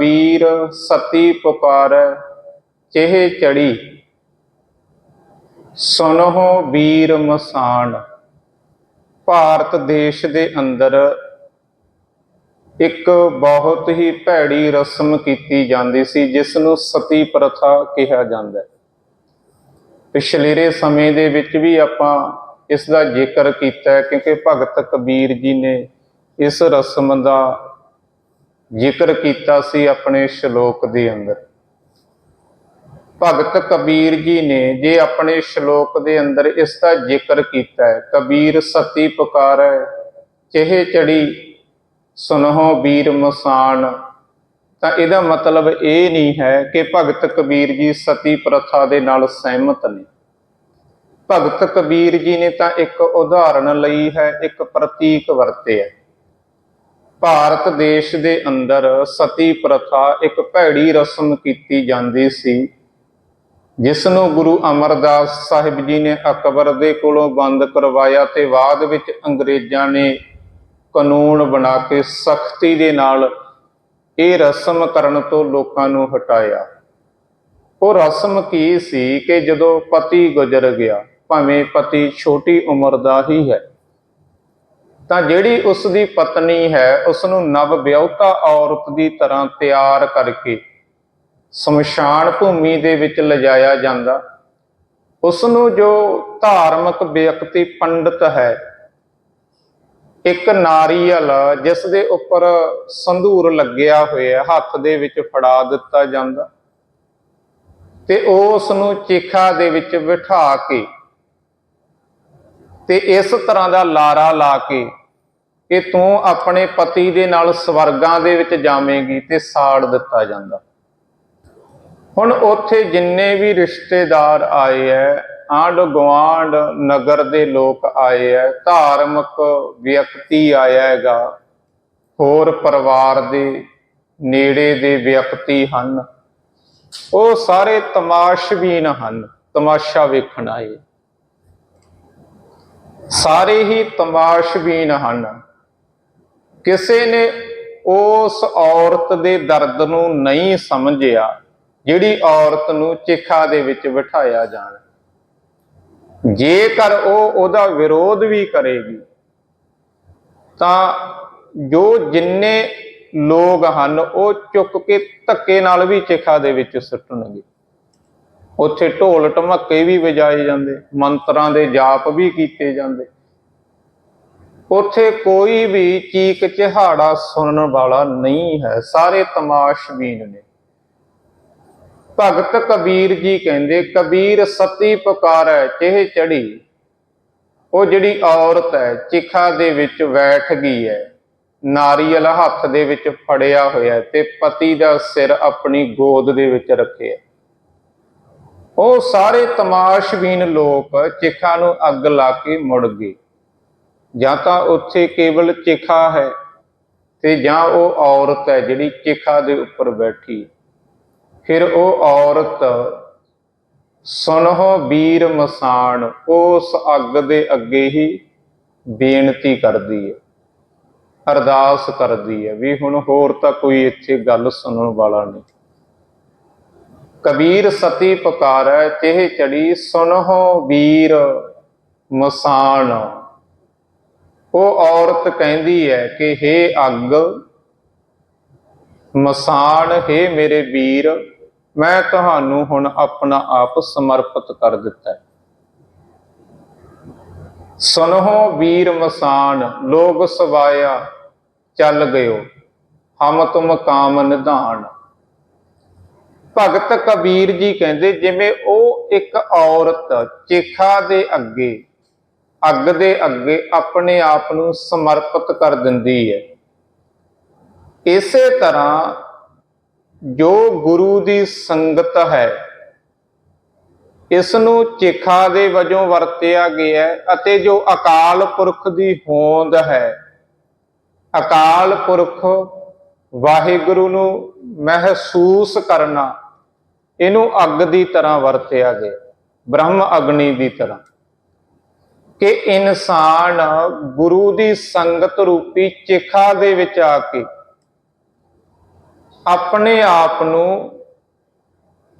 ਕਬੀਰ ਸਤੀ ਪੁਕਾਰੈ, ਚਿਹ ਚੜੀ। ਸੁਨਹੁ ਵੀਰ ਮਸਾਨ, ਭਾਰਤ ਦੇਸ਼ ਦੇ ਅੰਦਰ ਇੱਕ ਬਹੁਤ ਹੀ ਭੈੜੀ ਰਸਮ ਕੀਤੀ ਜਾਂਦੀ ਸੀ ਜਿਸ ਨੂੰ ਸਤੀ ਪ੍ਰਥਾ ਕਿਹਾ ਜਾਂਦਾ ਹੈ। ਪਿਛਲੇਰੇ ਸਮੇਂ ਦੇ ਵਿੱਚ ਵੀ ਆਪਾਂ ਇਸ ਦਾ ਜ਼ਿਕਰ ਕੀਤਾ ਹੈ, ਕਿਉਂਕਿ ਭਗਤ ਕਬੀਰ ਜੀ ਨੇ ਇਸ ਰਸਮ ਦਾ ਜ਼ਿਕਰ ਕੀਤਾ ਸੀ ਆਪਣੇ ਸ਼ਲੋਕ ਦੇ ਅੰਦਰ। ਭਗਤ ਕਬੀਰ ਜੀ ਨੇ ਜੇ ਆਪਣੇ ਸ਼ਲੋਕ ਦੇ ਅੰਦਰ ਇਸ ਦਾ ਜ਼ਿਕਰ ਕੀਤਾ ਹੈ, ਕਬੀਰ ਸਤੀ ਪੁਕਾਰੈ, ਚਿਹ ਚੜੀ ਸੁਨਹੁ ਵੀਰ ਮਸਾਨ। ਤਾਂ ਇਹਦਾ ਮਤਲਬ ਇਹ ਨਹੀਂ ਹੈ ਕਿ ਭਗਤ ਕਬੀਰ ਜੀ ਸਤੀ ਪ੍ਰਥਾ ਦੇ ਨਾਲ ਸਹਿਮਤ ਨੇ। ਭਗਤ ਕਬੀਰ ਜੀ ਨੇ ਤਾਂ ਇੱਕ ਉਦਾਹਰਣ ਲਈ ਹੈ, ਇੱਕ ਪ੍ਰਤੀਕ ਵਰਤਿਆ। ਭਾਰਤ ਦੇਸ਼ ਦੇ ਅੰਦਰ ਸਤੀ ਪ੍ਰਥਾ ਇੱਕ ਭੈੜੀ ਰਸਮ ਕੀਤੀ ਜਾਂਦੀ ਸੀ ਜਿਸ ਨੂੰ ਗੁਰੂ ਅਮਰਦਾਸ ਸਾਹਿਬ ਜੀ ਨੇ ਅਕਬਰ ਦੇ ਕੋਲੋਂ ਬੰਦ ਕਰਵਾਇਆ ਤੇ ਬਾਅਦ ਵਿੱਚ ਅੰਗਰੇਜ਼ਾਂ ਨੇ ਕਾਨੂੰਨ ਬਣਾ ਕੇ ਸਖਤੀ ਦੇ ਨਾਲ ਇਹ ਰਸਮ ਕਰਨ ਤੋਂ ਲੋਕਾਂ ਨੂੰ ਹਟਾਇਆ। ਉਹ ਰਸਮ ਕੀ ਸੀ ਕਿ ਜਦੋਂ ਪਤੀ ਗੁਜ਼ਰ ਗਿਆ, ਭਾਵੇਂ ਪਤੀ ਛੋਟੀ ਉਮਰ ਦਾ ਹੀ ਹੈ ਤਾਂ ਜਿਹੜੀ ਉਸ ਦੀ ਪਤਨੀ ਹੈ ਉਸ ਨੂੰ ਨਵ ਵਿਆਹੁਤਾ ਔਰਤ ਦੀ ਤਰ੍ਹਾਂ ਤਿਆਰ ਕਰਕੇ ਸ਼ਮਸ਼ਾਨ ਭੂਮੀ ਦੇ ਵਿੱਚ ਲਿਜਾਇਆ ਜਾਂਦਾ। ਉਸ ਨੂੰ ਜੋ ਧਾਰਮਿਕ ਵਿਅਕਤੀ ਪੰਡਤ ਹੈ, ਇੱਕ ਨਾਰੀਅਲ ਜਿਸ ਦੇ ਉੱਪਰ ਸੰਧੂਰ ਲੱਗਿਆ ਹੋਇਆ ਹੱਥ ਦੇ ਵਿੱਚ ਫੜਾ ਦਿੱਤਾ ਜਾਂਦਾ ਤੇ ਉਹ ਉਸ ਨੂੰ ਚਿਖਾ ਦੇ ਵਿੱਚ ਬਿਠਾ ਕੇ ਤੇ ਇਸ ਤਰ੍ਹਾਂ ਦਾ ਲਾਰਾ ਲਾ ਕੇ ਕਿ ਤੂੰ ਆਪਣੇ ਪਤੀ ਦੇ ਨਾਲ ਸਵਰਗਾਂ ਦੇ ਵਿੱਚ ਜਾਵੇਂਗੀ ਤੇ ਸਾੜ ਦਿੱਤਾ ਜਾਂਦਾ। ਹੁਣ ਉੱਥੇ ਜਿੰਨੇ ਵੀ ਰਿਸ਼ਤੇਦਾਰ ਆਏ ਐ ਆਂਡ ਗਵਾਂਡ ਨਗਰ ਦੇ ਲੋਕ ਆਏ ਐ, ਧਾਰਮਿਕ ਵਿਅਕਤੀ ਆਇਆ ਹੈਗਾ, ਹੋਰ ਪਰਿਵਾਰ ਦੇ ਨੇੜੇ ਦੇ ਵਿਅਕਤੀ ਹਨ, ਉਹ ਸਾਰੇ ਤਮਾਸ਼ਬੀਨ ਹਨ, ਤਮਾਸ਼ਾ ਵੇਖਣ ਆਏ। ਸਾਰੇ ਹੀ ਤਮਾਸ਼ਬੀਨ ਹਨ। ਕਿਸੇ ਨੇ ਉਸ ਔਰਤ ਦੇ ਦਰਦ ਨੂੰ ਨਹੀਂ ਸਮਝਿਆ, ਜਿਹੜੀ ਔਰਤ ਨੂੰ ਚਿਖਾ ਦੇ ਵਿੱਚ ਬਿਠਾਇਆ ਜਾਣ। ਜੇਕਰ ਉਹ ਉਹਦਾ ਵਿਰੋਧ ਵੀ ਕਰੇਗੀ, ਤਾਂ ਜੋ ਜਿੰਨੇ ਲੋਕ ਹਨ, ਉਹ ਚੁੱਕ ਕੇ ਧੱਕੇ ਨਾਲ ਵੀ ਚਿਖਾ ਦੇ ਵਿੱਚ ਸੁੱਟਣਗੇ। ਉੱਥੇ ਢੋਲ ਢਮੱਕੇ ਵੀ ਵਜਾਏ ਜਾਂਦੇ, ਮੰਤਰਾਂ ਦੇ ਜਾਪ ਵੀ ਕੀਤੇ ਜਾਂਦੇ। ਉੱਥੇ ਕੋਈ ਵੀ ਚੀਕ ਚਿਹਾੜਾ ਸੁਣਨ ਵਾਲਾ ਨਹੀਂ ਹੈ। ਸਾਰੇ ਤਮਾਸ਼ਬੀਨ ਨੇ। ਭਗਤ ਕਬੀਰ ਜੀ ਕਹਿੰਦੇ, ਕਬੀਰ ਸਤੀ ਪੁਕਾਰੈ ਚਿਹ ਚੜੀ। ਉਹ ਜਿਹੜੀ ਔਰਤ ਹੈ, ਚਿਖਾ ਦੇ ਵਿੱਚ ਬੈਠ ਗਈ ਹੈ। ਨਾਰੀਅਲ ਹੱਥ ਦੇ ਵਿੱਚ ਫੜਿਆ ਹੋਇਆ ਤੇ ਪਤੀ ਦਾ ਸਿਰ ਆਪਣੀ ਗੋਦ ਦੇ ਵਿੱਚ ਰੱਖਿਆ ਉਹ ਸਾਰੇ ਤਮਾਸ਼ਬੀਨ ਲੋਕ ਚਿਖਾ ਨੂੰ ਅੱਗ ਲਾ ਕੇ ਮੁੜ ਗਏ। ਜਾਂ ਤਾਂ ਉੱਥੇ ਕੇਵਲ ਚਿਖਾ ਹੈ ਤੇ ਜਾਂ ਉਹ ਔਰਤ ਹੈ ਜਿਹੜੀ ਚਿਖਾ ਦੇ ਉੱਪਰ ਬੈਠੀ। ਫਿਰ ਉਹ ਔਰਤ, ਸੁਨਹੁ ਵੀਰ ਮਸਾਨ ਉਸ ਅੱਗ ਦੇ ਅੱਗੇ ਹੀ ਬੇਨਤੀ ਕਰਦੀ ਹੈ, ਅਰਦਾਸ ਕਰਦੀ ਹੈ ਵੀ ਹੁਣ ਹੋਰ ਤਾਂ ਕੋਈ ਇੱਥੇ ਗੱਲ ਸੁਣਨ ਵਾਲਾ ਨਹੀਂ। ਕਬੀਰ ਸਤੀ ਪੁਕਾਰੈ, ਚਿਹ ਚੜੀ, ਸੁਨਹੁ ਵੀਰ ਮਸਾਨ ਉਹ ਔਰਤ ਕਹਿੰਦੀ ਹੈ ਕਿ हे ਅੱਗ, ਮਸਾਨ, ਹੈ ਮੇਰੇ ਵੀਰ, ਮੈਂ ਤੁਹਾਨੂੰ ਹੁਣ ਆਪਣਾ ਆਪ ਸਮਰਪਿਤ ਕਰ ਦਿੱਤਾ ਹੈ। ਵੀਰ ਮਸਾਨ, ਲੋਗ ਸਵਾਇਆ, ਚੱਲ ਗਇਓ, ਹਮ ਤੁਮ ਕਾਮ ਨਿਧਾਨ। ਭਗਤ ਕਬੀਰ ਜੀ ਕਹਿੰਦੇ, ਜਿਵੇਂ ਉਹ ਇੱਕ ਔਰਤ ਚੇਖਾ ਦੇ ਅੱਗੇ ਅੱਗ ਦੇ ਅੱਗੇ ਆਪਣੇ ਆਪ ਨੂੰ ਸਮਰਪਿਤ ਕਰ ਦਿੰਦੀ ਹੈ। ਇਸੇ ਤਰ੍ਹਾਂ ਜੋ ਗੁਰੂ ਦੀ ਸੰਗਤ ਹੈ ਇਸ ਨੂੰ ਚਿਖਾ ਦੇ ਵਜੋਂ ਵਰਤਿਆ ਗਿਆ ਹੈ ਅਤੇ ਜੋ ਅਕਾਲ ਪੁਰਖ ਦੀ ਹੋਂਦ ਹੈ, ਅਕਾਲ ਪੁਰਖ ਵਾਹਿਗੁਰੂ ਨੂੰ ਮਹਿਸੂਸ ਕਰਨਾ, ਇਹਨੂੰ ਅੱਗ ਦੀ ਤਰ੍ਹਾਂ ਵਰਤਿਆ ਗਿਆ, ਬ੍ਰਹਮ ਅਗਨੀ ਦੀ ਤਰ੍ਹਾਂ। ਕਿ ਇਨਸਾਨ ਗੁਰੂ ਦੀ ਸੰਗਤ ਰੂਪੀ ਚਿਖਾ ਦੇ ਵਿੱਚ ਆ ਕੇ ਆਪਣੇ ਆਪ ਨੂੰ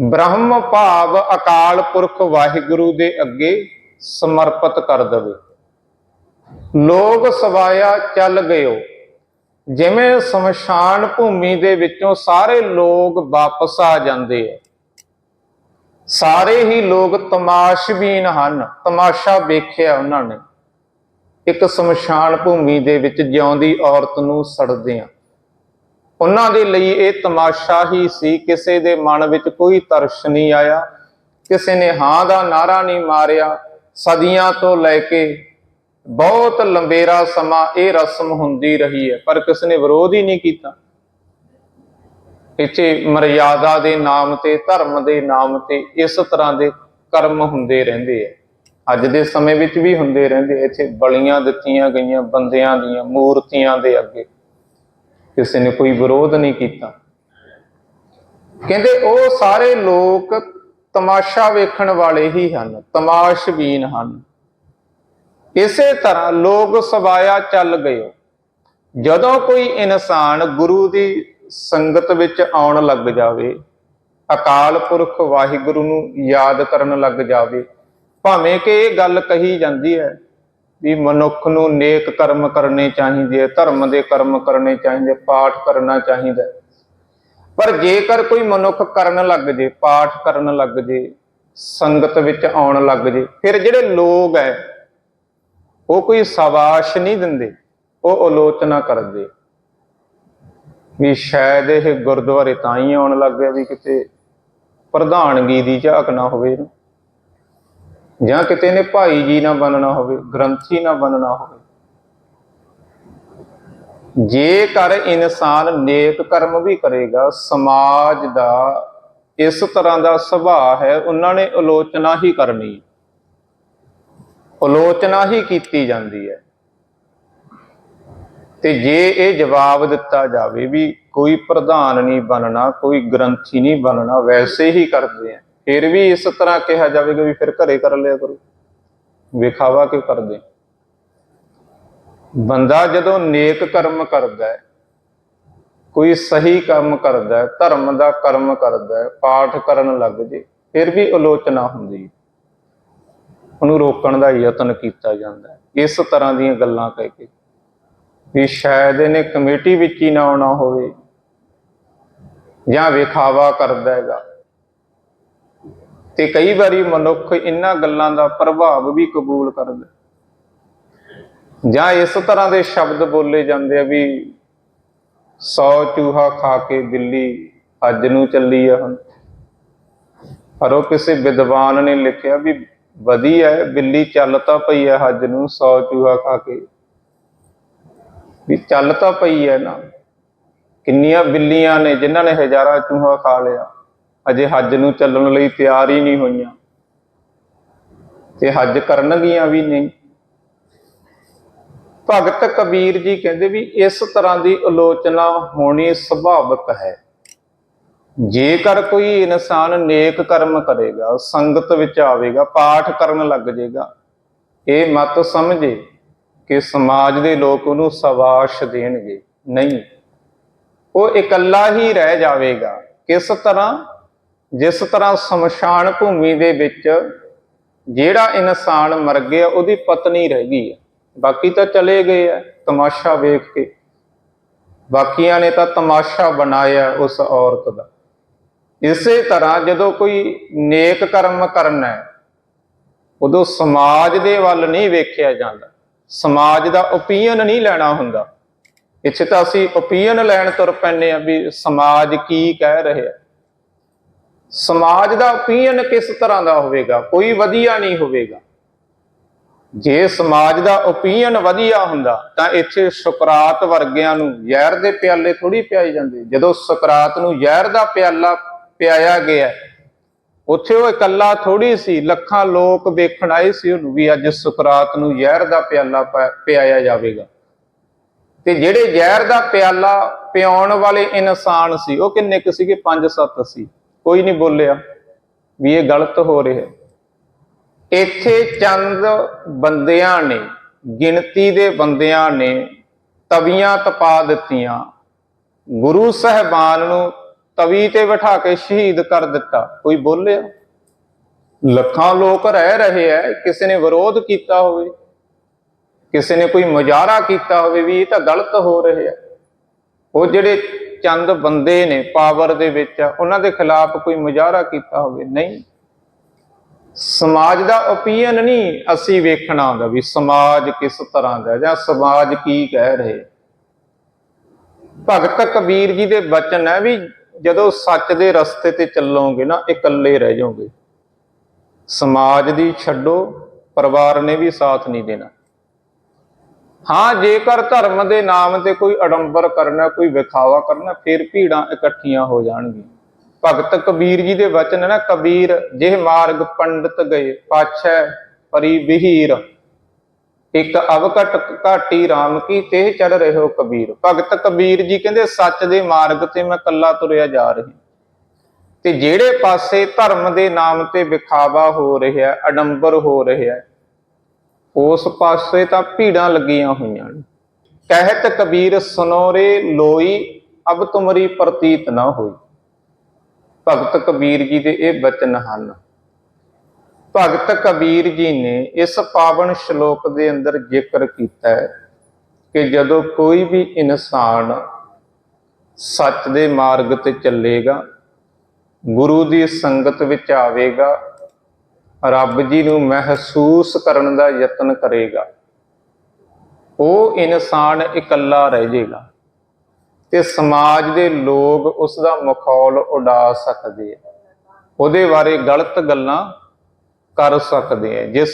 ਬ੍ਰਹਮ ਭਾਵ ਅਕਾਲ ਪੁਰਖ ਵਾਹਿਗੁਰੂ ਦੇ ਅੱਗੇ ਸਮਰਪਿਤ ਕਰ ਦੇਵੇ। ਲੋਕ ਸਵਾਇਆ ਚੱਲ ਗਇਓ ਜਿਵੇਂ ਸ਼ਮਸ਼ਾਨ ਭੂਮੀ ਦੇ ਵਿੱਚੋਂ ਸਾਰੇ ਲੋਕ ਵਾਪਸ ਆ ਜਾਂਦੇ ਆ। ਸਾਰੇ ਹੀ ਲੋਕ ਤਮਾਸ਼ਬੀਨ ਹਨ। ਤਮਾਸ਼ਾ ਵੇਖਿਆ ਉਹਨਾਂ ਨੇ। ਇੱਕ ਸ਼ਮਸ਼ਾਨ ਭੂਮੀ ਦੇ ਵਿੱਚ ਜਿਉਂਦੀ ਔਰਤ ਨੂੰ ਸੜਦਿਆਂ ਉਹਨਾਂ ਦੇ ਲਈ ਇਹ ਤਮਾਸ਼ਾ ਹੀ ਸੀ, ਕਿਸੇ ਦੇ ਮਨ ਵਿੱਚ ਕੋਈ ਤਰਸ ਨਹੀਂ ਆਇਆ। ਕਿਸੇ ਨੇ ਹਾਂ ਦਾ ਨਾਰਾ ਨਹੀਂ ਮਾਰਿਆ। ਸਦੀਆਂ ਤੋਂ ਲੈ ਕੇ ਬਹੁਤ ਲੰਬੇਰਾ ਸਮਾਂ ਇਹ ਰਸਮ ਹੁੰਦੀ ਰਹੀ ਹੈ, ਪਰ ਕਿਸ ਨੇ ਵਿਰੋਧ ਹੀ ਨਹੀਂ ਕੀਤਾ। ਇੱਥੇ ਮਰਿਆਦਾ ਦੇ ਨਾਮ ਤੇ, ਧਰਮ ਦੇ ਨਾਮ ਤੇ ਇਸ ਤਰ੍ਹਾਂ ਦੇ ਕਰਮ ਹੁੰਦੇ ਰਹਿੰਦੇ ਆ। ਅੱਜ ਦੇ ਸਮੇਂ ਵਿੱਚ ਵੀ ਹੁੰਦੇ ਰਹਿੰਦੇ ਇੱਥੇ ਬਲੀਆਂ ਦਿੱਤੀਆਂ ਗਈਆਂ ਬੰਦਿਆਂ ਦੀਆਂ, ਮੂਰਤੀਆਂ ਦੇ ਅੱਗੇ। ਕਿਸੇ ਨੇ ਕੋਈ ਵਿਰੋਧ ਨਹੀਂ ਕੀਤਾ। ਕਹਿੰਦੇ ਉਹ ਸਾਰੇ ਲੋਕ ਤਮਾਸ਼ਾ ਵੇਖਣ ਵਾਲੇ ਹੀ ਹਨ, ਤਮਾਸ਼ਬੀਨ ਹਨ। ਇਸੇ ਤਰ੍ਹਾਂ ਲੋਕ ਸਵਾਇਆ ਚੱਲ ਗਏ। ਜਦੋਂ ਕੋਈ ਇਨਸਾਨ ਗੁਰੂ ਦੀ ਸੰਗਤ ਵਿੱਚ ਆਉਣ ਲੱਗ ਜਾਵੇ। ਅਕਾਲ ਪੁਰਖ ਵਾਹਿਗੁਰੂ ਨੂੰ ਯਾਦ ਕਰਨ ਲੱਗ ਜਾਵੇ। ਭਾਵੇਂ ਕਿ ਇਹ ਗੱਲ ਕਹੀ ਜਾਂਦੀ ਹੈ ਵੀ ਮਨੁੱਖ ਨੂੰ ਨੇਕ ਕਰਮ ਕਰਨੇ ਚਾਹੀਦੇ ਧਰਮ ਦੇ ਕਰਮ ਕਰਨੇ ਚਾਹੀਦੇ ਪਾਠ ਕਰਨਾ ਚਾਹੀਦਾ ਪਰ ਜੇਕਰ ਕੋਈ ਮਨੁੱਖ ਕਰਨ ਲੱਗ ਜੇ, ਪਾਠ ਕਰਨ ਲੱਗ ਜੇ, ਸੰਗਤ ਵਿੱਚ ਆਉਣ ਲੱਗ ਜੇ, ਫਿਰ ਜਿਹੜੇ ਲੋਕ ਹੈ, ਉਹ ਕੋਈ ਸਵਾਸ਼ ਨਹੀਂ ਦਿੰਦੇ, ਉਹ ਆਲੋਚਨਾ ਕਰਦੇ। ਵੀ ਸ਼ਾਇਦ ਇਹ ਗੁਰਦੁਆਰੇ ਤਾਂ ਹੀ ਆਉਣ ਲੱਗ ਗਿਆ ਵੀ ਕਿਤੇ ਪ੍ਰਧਾਨਗੀ ਦੀ ਝਾਕ ਨਾ ਹੋਵੇ ਇਹਨੂੰ। ਜਾਂ ਕਿਤੇ ਨੇ ਭਾਈ ਜੀ ਨਾ ਬਣਨਾ ਹੋਵੇ, ਗ੍ਰੰਥੀ ਨਾ ਬਣਨਾ ਹੋਵੇ। ਜੇਕਰ ਇਨਸਾਨ ਨੇਕ ਕਰਮ ਵੀ ਕਰੇਗਾ, ਸਮਾਜ ਦਾ ਇਸ ਤਰ੍ਹਾਂ ਦਾ ਸੁਭਾਅ ਹੈ, ਉਹਨਾਂ ਨੇ ਆਲੋਚਨਾ ਹੀ ਕਰਨੀ ਆਲੋਚਨਾ ਹੀ ਕੀਤੀ ਜਾਂਦੀ ਹੈ। ਤੇ ਜੇ ਇਹ ਜਵਾਬ ਦਿੱਤਾ ਜਾਵੇ ਵੀ ਕੋਈ ਪ੍ਰਧਾਨ ਨਹੀਂ ਬਣਨਾ, ਕੋਈ ਗ੍ਰੰਥੀ ਨਹੀਂ ਬਣਨਾ, ਵੈਸੇ ਹੀ ਕਰਦੇ ਆ। ਫਿਰ ਵੀ ਇਸ ਤਰ੍ਹਾਂ ਕਿਹਾ ਜਾਵੇਗਾ ਵੀ ਫਿਰ ਘਰੇ ਕਰ ਲਿਆ ਕਰੋ। ਵਿਖਾਵਾ ਕਿਉਂ ਕਰਦੇ? ਬੰਦਾ ਜਦੋਂ ਨੇਕ ਕਰਮ ਕਰਦਾ ਹੈ, ਕੋਈ ਸਹੀ ਕੰਮ ਕਰਦਾ ਹੈ, ਧਰਮ ਦਾ ਕਰਮ ਕਰਦਾ ਹੈ, ਪਾਠ ਕਰਨ ਲੱਗ ਜੇ, ਫਿਰ ਵੀ ਆਲੋਚਨਾ ਹੁੰਦੀ ਹੈ। ਉਹਨੂੰ ਰੋਕਣ ਦਾ ਯਤਨ ਕੀਤਾ ਜਾਂਦਾ ਹੈ। ਇਸ ਤਰ੍ਹਾਂ ਦੀਆਂ ਗੱਲਾਂ ਕਹਿ ਕੇ ਵੀ ਸ਼ਾਇਦ ਇਹਨੇ ਕਮੇਟੀ ਵਿੱਚ ਹੀ ਨਾ ਆਉਣਾ ਹੋਵੇ ਜਾਂ ਵਿਖਾਵਾ ਕਰਦਾ ਹੈਗਾ। ਤੇ ਕਈ ਵਾਰੀ ਮਨੁੱਖ ਇਹਨਾਂ ਗੱਲਾਂ ਦਾ ਪ੍ਰਭਾਵ ਵੀ ਕਬੂਲ ਕਰਦਾ। ਜਾਂ ਇਸ ਤਰ੍ਹਾਂ ਦੇ ਸ਼ਬਦ ਬੋਲੇ ਜਾਂਦੇ ਆ ਵੀ ਸੌ ਚੂਹਾ ਖਾ ਕੇ ਬਿੱਲੀ ਹੱਜ ਨੂੰ ਚੱਲੀ ਆ ਹੁਣ। ਪਰ ਉਹ ਕਿਸੇ ਵਿਦਵਾਨ ਨੇ ਲਿਖਿਆ ਵੀ ਵਧੀਆ ਹੈ, ਬਿੱਲੀ ਚੱਲ ਤਾਂ ਪਈ ਹੈ ਹੱਜ ਨੂੰ ਸੌ ਚੂਹਾ ਖਾ ਕੇ। ਵੀ ਚੱਲ ਤਾਂ ਪਈ ਹੈ ਨਾ। ਕਿੰਨੀਆਂ ਬਿੱਲੀਆਂ ਨੇ ਜਿਨ੍ਹਾਂ ਨੇ ਹਜ਼ਾਰਾਂ ਚੂਹਾ ਖਾ ਲਿਆ। ਅਜੇ ਹੱਜ ਨੂੰ ਚੱਲਣ ਲਈ ਤਿਆਰ ਹੀ ਨਹੀਂ ਹੋਈਆਂ। ਤੇ ਹੱਜ ਕਰਨਗੀਆਂ ਵੀ ਨਹੀਂ। ਭਗਤ ਕਬੀਰ ਜੀ ਕਹਿੰਦੇ ਵੀ ਇਸ ਤਰ੍ਹਾਂ ਦੀ ਆਲੋਚਨਾ ਹੋਣੀ ਸੁਭਾਵਿਕ ਹੈ। ਜੇਕਰ ਕੋਈ ਇਨਸਾਨ ਨੇਕ ਕਰਮ ਕਰੇਗਾ, ਸੰਗਤ ਵਿੱਚ ਆਵੇਗਾ, ਪਾਠ ਕਰਨ ਲੱਗ ਜਾਏਗਾ ਇਹ ਮਤ ਸਮਝੇ। ਕਿ ਸਮਾਜ ਦੇ ਲੋਕ ਉਹਨੂੰ ਸਵਾਸ਼ ਦੇਣਗੇ। ਨਹੀਂ। ਉਹ ਇਕੱਲਾ ਹੀ ਰਹਿ ਜਾਵੇਗਾ। ਕਿਸ ਤਰ੍ਹਾਂ? ਜਿਸ ਤਰ੍ਹਾਂ ਸ਼ਮਸ਼ਾਨ ਭੂਮੀ ਦੇ ਵਿੱਚ ਜਿਹੜਾ ਇਨਸਾਨ ਮਰ ਗਿਆ, ਉਹਦੀ ਪਤਨੀ ਰਹਿ ਗਈ ਹੈ। ਬਾਕੀ ਤਾਂ ਚਲੇ ਗਏ ਆ, ਤਮਾਸ਼ਾ ਵੇਖ ਕੇ। ਬਾਕੀਆਂ ਨੇ ਤਾਂ ਤਮਾਸ਼ਾ ਬਣਾਇਆ ਉਸ ਔਰਤ ਦਾ। ਇਸੇ ਤਰ੍ਹਾਂ ਜਦੋਂ ਕੋਈ ਨੇਕ ਕਰਮ ਕਰਨਾ ਹੈ, ਉਦੋਂ ਸਮਾਜ ਦੇ ਵੱਲ ਨਹੀਂ ਵੇਖਿਆ ਜਾਂਦਾ। ਸਮਾਜ ਦਾ ਓਪੀਨੀਅਨ ਨਹੀਂ ਲੈਣਾ ਹੁੰਦਾ। ਇੱਥੇ ਤਾਂ ਅਸੀਂ ਓਪੀਨੀਅਨ ਲੈਣ ਤੁਰ ਪੈਂਦੇ ਆ ਵੀ ਸਮਾਜ ਕੀ ਕਹਿ ਰਿਹਾ। ਸਮਾਜ ਦਾ ਓਪੀਨੀਅਨ ਕਿਸ ਤਰ੍ਹਾਂ ਦਾ ਹੋਵੇਗਾ? ਕੋਈ ਵਧੀਆ ਨਹੀਂ ਹੋਵੇਗਾ। ਜੇ ਸਮਾਜ ਦਾ ਓਪੀਨੀਅਨ ਵਧੀਆ ਹੁੰਦਾ, ਤਾਂ ਇੱਥੇ ਸੁਕਰਾਤ ਵਰਗਿਆਂ ਨੂੰ ਜ਼ਹਿਰ ਦੇ ਪਿਆਲੇ ਥੋੜੀ ਪਿਆਏ ਜਾਂਦੇ। ਜਦੋਂ ਸੁਕਰਾਤ ਨੂੰ ਜ਼ਹਿਰ ਦਾ ਪਿਆਲਾ ਪਿਆਇਆ ਗਿਆ ਉੱਥੇ ਉਹ ਇਕੱਲਾ ਥੋੜੀ ਸੀ, ਲੱਖਾਂ ਲੋਕ ਵੇਖਣ ਆਏ ਸੀ ਉਹਨੂੰ ਵੀ ਅੱਜ ਸੁਕਰਾਤ ਨੂੰ ਜ਼ਹਿਰ ਦਾ ਪਿਆਲਾ ਪ- ਪਿਆਇਆ ਜਾਵੇਗਾ। ਤੇ ਜਿਹੜੇ ਜ਼ਹਿਰ ਦਾ ਪਿਆਲਾ ਪਿਆਉਣ ਵਾਲੇ ਇਨਸਾਨ ਸੀ, ਉਹ ਕਿੰਨੇ ਕੁ ਸੀਗੇ? 5-7 ਸੀ। ਕੋਈ ਨਹੀਂ ਬੋਲਿਆ ਵੀ ਇਹ ਗਲਤ ਹੋ ਰਿਹਾ ਇੱਥੇ ਚੰਦ ਬੰਦਿਆਂ ਨੇ, ਗਿਣਤੀ ਦੇ ਬੰਦਿਆਂ ਨੇ ਤਵੀਆਂ ਤਪਾ ਦਿੱਤੀਆਂ। ਗੁਰੂ ਸਹਿਬਾਨ ਨੂੰ ਤਵੀ ਤੇ ਬਿਠਾ ਕੇ ਸ਼ਹੀਦ ਕਰ ਦਿੱਤਾ। ਕੋਈ ਬੋਲਿਆ? ਲੱਖਾਂ ਲੋਕ ਰਹਿ ਰਹੇ ਐ, ਕਿਸੇ ਨੇ ਵਿਰੋਧ ਕੀਤਾ ਹੋਵੇ, ਕਿਸੇ ਨੇ ਕੋਈ ਮੁਜ਼ਾਹਰਾ ਕੀਤਾ ਹੋਵੇ ਵੀ ਇਹ ਤਾਂ ਗਲਤ ਹੋ ਰਿਹਾ ਉਹ ਜਿਹੜੇ ਚੰਦ ਬੰਦੇ ਨੇ ਪਾਵਰ ਦੇ ਵਿੱਚ, ਉਹਨਾਂ ਦੇ ਖਿਲਾਫ ਕੋਈ ਮੁਜ਼ਾਹਰਾ ਕੀਤਾ ਹੋਵੇ? ਨਹੀਂ। ਸਮਾਜ ਦਾ ਓਪੀਨੀਅਨ ਨਹੀਂ ਅਸੀਂ ਵੇਖਣਾ ਹੁੰਦਾ ਵੀ ਸਮਾਜ ਕਿਸ ਤਰ੍ਹਾਂ ਦਾ, ਜਾਂ ਸਮਾਜ ਕੀ ਕਹਿ ਰਹੇ। ਭਗਤ ਕਬੀਰ ਜੀ ਦੇ ਬਚਨ ਹੈ ਵੀ ਜਦੋਂ ਸੱਚ ਦੇ ਰਸਤੇ ਤੇ ਚੱਲੋਗੇ ਨਾ ਇਕੱਲੇ ਰਹਿ ਜਾਓਗੇ। ਸਮਾਜ ਦੀ ਛੱਡੋ, ਪਰਿਵਾਰ ਨੇ ਵੀ ਸਾਥ ਨਹੀਂ ਦੇਣਾ। ਹਾਂ, ਜੇਕਰ ਧਰਮ ਦੇ ਨਾਮ ਤੇ ਕੋਈ ਅਡੰਬਰ ਕਰਨਾ, ਕੋਈ ਵਿਖਾਵਾ ਕਰਨਾ, ਫਿਰ ਭੀੜਾਂ ਇਕੱਠੀਆਂ ਹੋ ਜਾਣਗੀਆਂ। ਭਗਤ ਕਬੀਰ ਜੀ ਦੇ ਵਚਨ ਨਾ ਕਬੀਰ ਜਿਹ ਮਾਰਗ ਪੰਡਤ ਗਏ, ਪਾਛੈ ਪਰੀ ਇੱਕ ਅਵਕਟ ਘਾਟੀ RAM ਕੀ ਤੇ ਚੜ ਰਹੇ ਹੋ ਕਬੀਰ। ਭਗਤ ਕਬੀਰ ਜੀ ਕਹਿੰਦੇ, ਸੱਚ ਦੇ ਮਾਰਗ ਤੇ ਮੈਂ ਕੱਲਾ ਤੁਰਿਆ ਜਾ ਰਿਹਾ। ਤੇ ਜਿਹੜੇ ਪਾਸੇ ਧਰਮ ਦੇ ਨਾਮ ਤੇ ਵਿਖਾਵਾ ਹੋ ਰਿਹਾ, ਅਡੰਬਰ ਹੋ ਰਿਹਾ, ਉਸ ਪਾਸੇ ਤਾਂ ਭੀੜਾਂ ਲੱਗੀਆਂ ਹੋਈਆਂ ਨੇ। ਕਹਿਤ ਕਬੀਰ, ਸੁਨੋਰੇ ਲੋਈ, ਅਬ ਤੁਮਰੀ ਪ੍ਰਤੀਤ ਨਾ ਹੋਈ। ਭਗਤ ਕਬੀਰ ਜੀ ਦੇ ਇਹ ਬਚਨ ਹਨ। ਭਗਤ ਕਬੀਰ ਜੀ ਨੇ ਇਸ ਪਾਵਨ ਸ਼ਲੋਕ ਦੇ ਅੰਦਰ ਜ਼ਿਕਰ ਕੀਤਾ ਹੈ ਕਿ ਜਦੋਂ ਕੋਈ ਵੀ ਇਨਸਾਨ ਸੱਚ ਦੇ ਮਾਰਗ ਤੇ ਚੱਲੇਗਾ, ਗੁਰੂ ਦੀ ਸੰਗਤ ਵਿੱਚ ਆਵੇਗਾ, ਰੱਬ ਜੀ ਨੂੰ ਮਹਿਸੂਸ ਕਰਨ ਦਾ ਯਤਨ ਕਰੇਗਾ, ਉਹ ਇਨਸਾਨ ਇਕੱਲਾ ਰਹਿ ਜਾਏਗਾ ਤੇ ਸਮਾਜ ਦੇ ਲੋਕ ਉਸ ਦਾ ਮਖੌਲ ਉਡਾ ਸਕਦੇ ਆ। ਉਹਦੇ ਬਾਰੇ ਗਲਤ ਗੱਲਾਂ ਕਰ ਸਕਦੇ ਆ ਜਿਸ